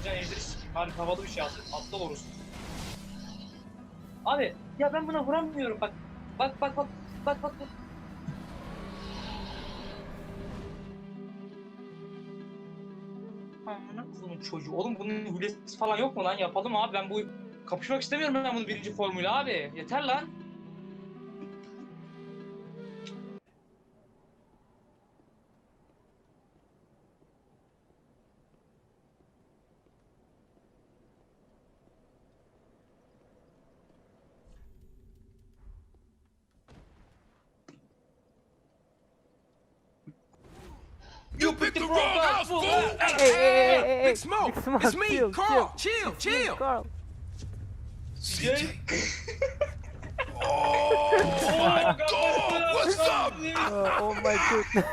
alacağın ejderi sikeyim. Havalı bir şey alsın. Aptal olursun. Abi ya ben buna vuramıyorum bak. Bak bak bak. Bak bak bak. Amına kodumun çocuğu. Oğlum bunun hilesi falan yok mu lan? Yapalım abi. Ben bu kapışmak istemiyorum ben bunu birinci formuyla abi. Yeter lan. Wrong fool! Hey, hey, hey. Big Smoke! Big Smoke, It's me, chill, Carl! Chill, chill! Carl. CJ. Oh, dog! What's up? Oh, oh my goodness.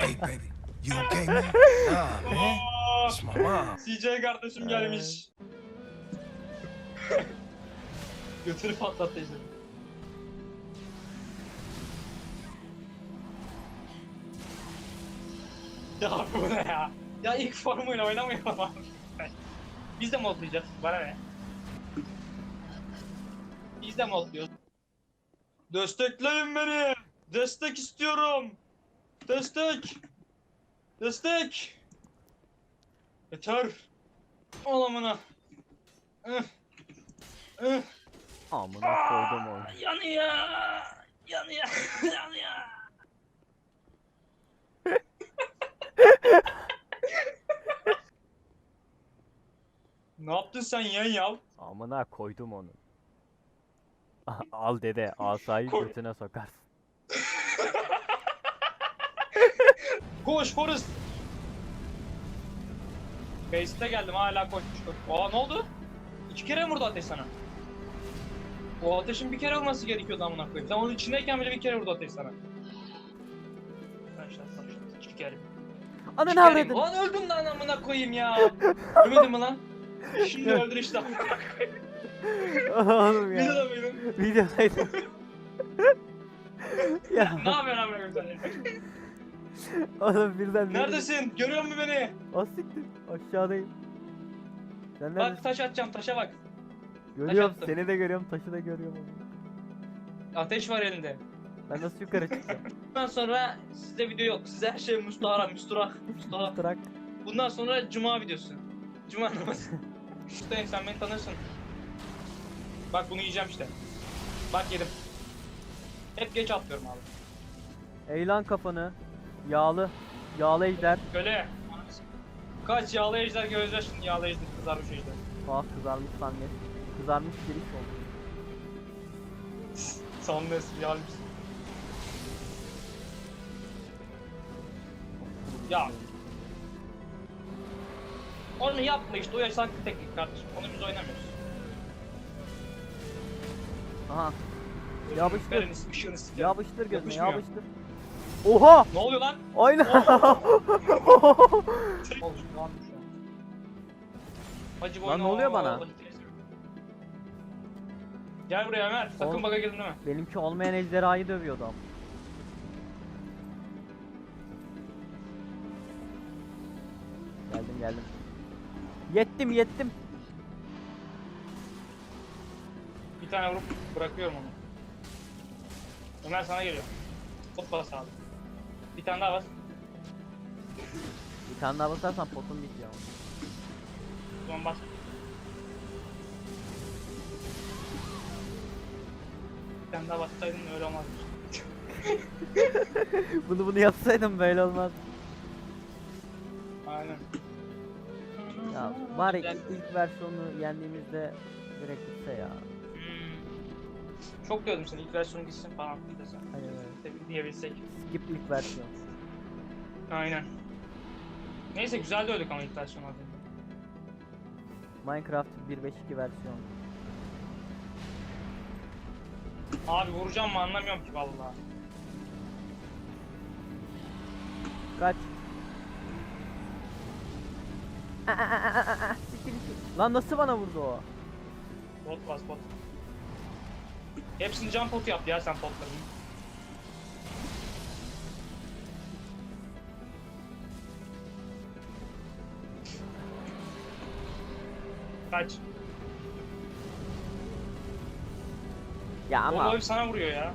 Hey, baby. You okay, man? Nah, man. It's my mom. CJ kardeşim gelmiş. Götünü patlattı işte. Ya bu ne ya? Ya ilk formuyla oynamayalım abi. Biz de modlayacağız. Bana ne? Biz de modluyoruz. Destekleyin beni. Destek istiyorum. Destek. Destek. Yeter. Olamına. Ih. Ih. Amına koydum onu. Yanıyor. Yanıyor. Yanıyor. Ne yaptın sen ya? Amına koydum onu. Al dede asayı Koy. götüne sokarsın. Koş Forrest. Base'te geldim hala koşmuş. Aa ne oldu? İki kere mi vurdu ateş sana? O ateşin bir kere vurması gerekiyordu amına koyayım. Sen onun içindeyken bile bir kere vurdu ateş sana. Başlat başlat. İki kere. Ananı kere. avradın. Lan öldüm lan amına koyayım ya. Ölmedin mi lan? Şimdi öldür işte amına koyayım. Oğlum Bir ya. de mıydın? Videodaydım. ya Ne yapıyorsun amına koyayım sen? oğlum birden Neredesin? Görüyor musun beni? Asiktir. Aşağıdayım. Sen Bak neredesin? taş atacağım taşa bak. Görüyorum attım. seni de görüyorum taşı da görüyorum. Ateş var elinde. Ben nasıl yukarı çıkacağım? Bundan sonra size video yok. Size her şey mustahara, müstahak, müstahak. Bırak. Bundan sonra cuma videosu. Cuma namazı. Şuradayım sen beni tanırsın. Bak bunu yiyeceğim işte. Bak yedim. Hep geç atlıyorum abi. Eğlen kafanı. Yağlı. Yağlı ejder. Böyle. Kaç yağlı ejder göreceğiz şimdi yağlı ejder kızarmış ejder. Ah kızarmış sanget. Kızarmış giriş oldu. Sanmıyorsun yağlı Ya. Onu yapma işte o yasak bir teknik kardeşim. Onu biz oynamıyoruz. Aha. Yapıştır. Verin ışığını. Yapıştır gözüne Yapışmıyor. yapıştır. Oha! Ne oluyor lan? Aynen. Hacı Lan ne oluyor bana? Gel buraya Ömer. Sakın Oğlum. baga girdin mi? Benimki olmayan ejderhayı dövüyordu ama. Geldim. Yettim yettim. Bir tane vurup bırakıyorum onu. Ömer sana geliyor. Pot bas abi. Bir tane daha bas. Bir tane daha basarsan potun bitiyor. O zaman bas. Bir tane daha bassaydın öyle olmazdı. bunu bunu yapsaydım böyle olmaz. Aynen. Ya bari Güzel. ilk, ilk versiyonu yendiğimizde direkt bitse ya. Hmm. Çok diyordum seni ilk versiyonu gitsin falan desen. Hani İşte diyebilsek. skip ilk versiyon. Aynen. Neyse güzel de öldük ama ilk versiyon az önce. Minecraft 1.5.2 versiyon. Abi vuracağım mı anlamıyorum ki vallahi. Kaç. Aa, aa, aa, aa, aa, siktir git. Lan nasıl bana vurdu o? Bot bas bot. Hepsini jump potu yap ya sen potların. Kaç. Ya Ama... ama O sana vuruyor ya.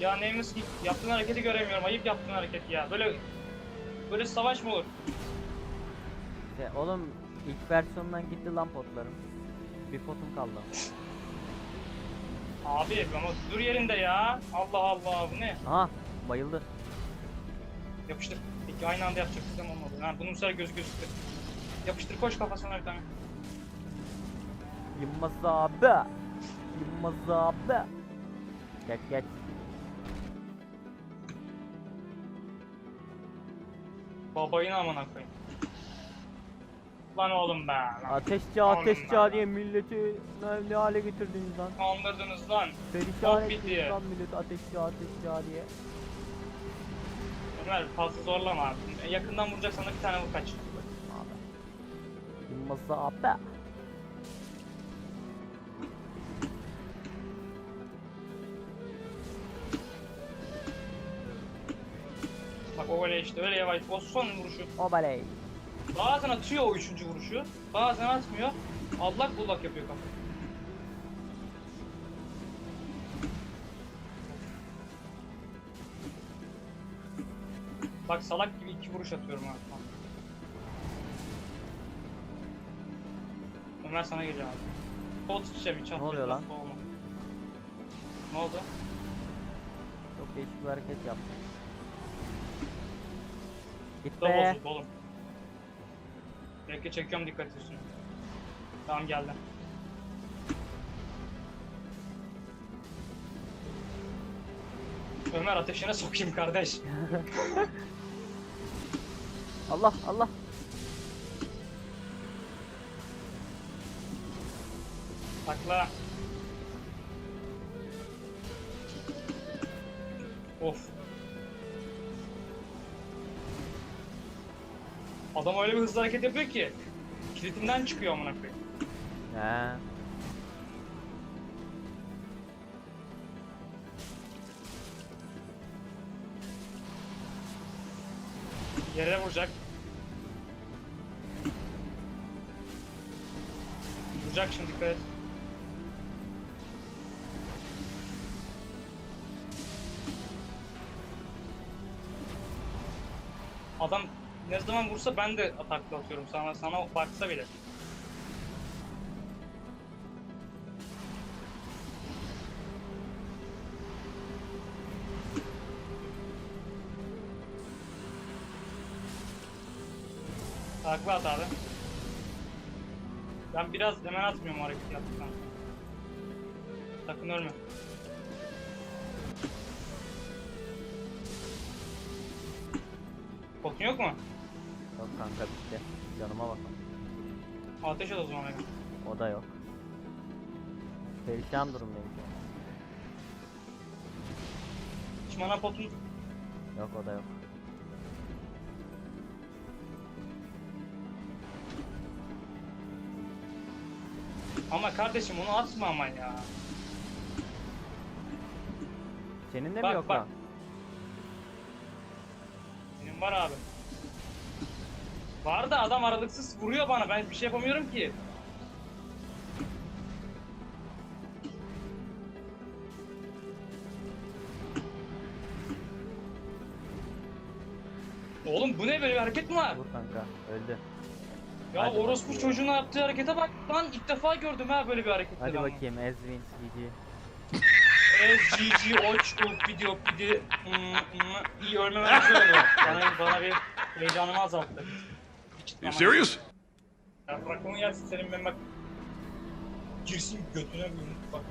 Ya ki yaptığın hareketi göremiyorum. Ayıp yaptığın hareketi ya. Böyle böyle savaş mı olur? işte, oğlum ilk versiyondan gitti lan potlarım. Bir potum kaldı. Abi ama dur yerinde ya. Allah Allah bu ne? Aha bayıldı. Yapıştır. Peki aynı anda yapacaktık ama olmadı. Ha, bunun sefer göz gözüktü. Yapıştır koş kafasına bir tane. Yılmaz abi. Yılmaz abi. Geç geç. Babayın amına koyayım. Lan oğlum be. Lan. Ateşçi Oğlum ateşçi ben- diye milleti ne, ne hale getirdiniz lan? Kandırdınız lan. Perişan Çok ettiniz bitti. lan milleti ateşçi ateşçi diye. Ömer fazla zorlama abi. Yakından vuracaksan da bir tane vur kaç. Abi. Abi. Bak o öyle işte öyle yavaş. O son vuruşu. Obaley. Bazen atıyor o üçüncü vuruşu. Bazen atmıyor. Allak bullak yapıyor kafa. Bak salak gibi iki vuruş atıyorum ha. Ömer sana geliyor abi. Kol bir çat. Ne oluyor lan? Ne oldu? Çok değişik bir hareket yaptı. Git Da be. bozuldu oğlum. Bekle çekiyorum dikkat etsin. Tamam geldi. Ömer ateşine sokayım kardeş. Allah Allah. Takla. Of. Adam öyle bir hızlı hareket yapıyor ki kilitinden çıkıyor amına koyayım. He. Yere vuracak. Vuracak şimdi dikkat et. Adam ne zaman vursa ben de atakla atıyorum sana sana baksa bile. Takla at abi. Ben biraz hemen atmıyorum o hareketi yaptıktan. Sakın ölme. Potun yok mu? Yok kanka bitti. Canıma bak. Ateş et o zaman. O da yok. Perişan durumdayım şu an. Hiç mana potun Yok o da yok. ama kardeşim onu atma ama ya. Senin de mi Bak, yok bak. lan? Benim var abi. Var da adam aralıksız vuruyor bana ben bir şey yapamıyorum ki. Oğlum bu ne böyle bir hareket mi var? Vur kanka. Öldü. Ya Hadi orospu bakayım. çocuğuna yaptığı harekete bak lan ilk defa gördüm ha böyle bir hareket. Hadi bakayım Ezvin GG. SGG oç uf video pidi Hmm, hmm. iyi ölmemen güzel. Bana, bana bir heyecanımı azalttı. You serious? Ya bırak onu yersin senin ben bak. Girsin götüne bir bak.